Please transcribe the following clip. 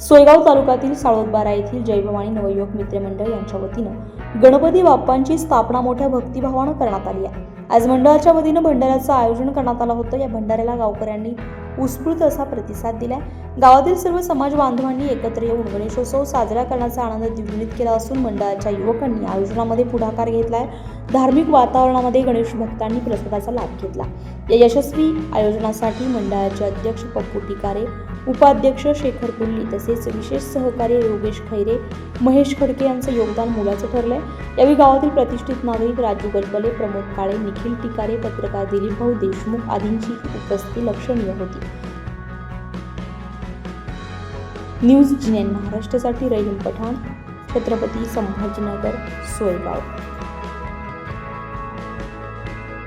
सोयगाव तालुक्यातील साळोदबारा येथील जयभवानी नवयुवक मित्र मंडळ यांच्या वतीनं गणपती बाप्पांची स्थापना मोठ्या भक्तिभावानं करण्यात आली आहे. आज मंडळाच्या वतीनं भंडाऱ्याचं आयोजन करण्यात आलं होतं. या भंडाऱ्याला गावकऱ्यांनी उत्स्फूर्त असा प्रतिसाद दिलाय. गावातील सर्व समाज बांधवांनी एकत्र येऊन गणेशोत्सव साजरा करण्याचा आनंद द्विगुणित केला असून मंडळाच्या युवकांनी आयोजनामध्ये पुढाकार घेतलाय. धार्मिक वातावरणामध्ये गणेश भक्तांनी प्रसादाचा लाभ घेतला. या यशस्वी आयोजनासाठी मंडळाचे अध्यक्ष पप्पू टिकारे उपाध्यक्ष शेखर कुल्ली तसेच विशेष सहकार्य योगेश खैरे महेश खडके यांचं योगदान मोलाचं ठरलंय. यावेळी गावातील प्रतिष्ठित नागरिक राजू गजबले प्रमोद काळे निखिल टिकारे पत्रकार दिलीप भाऊ देशमुख आदींची उपस्थिती लक्षणीय होती. न्यूज जिनेन महाराष्ट्रासाठी रहीम पठाण छत्रपती संभाजीनगर सोयगाव.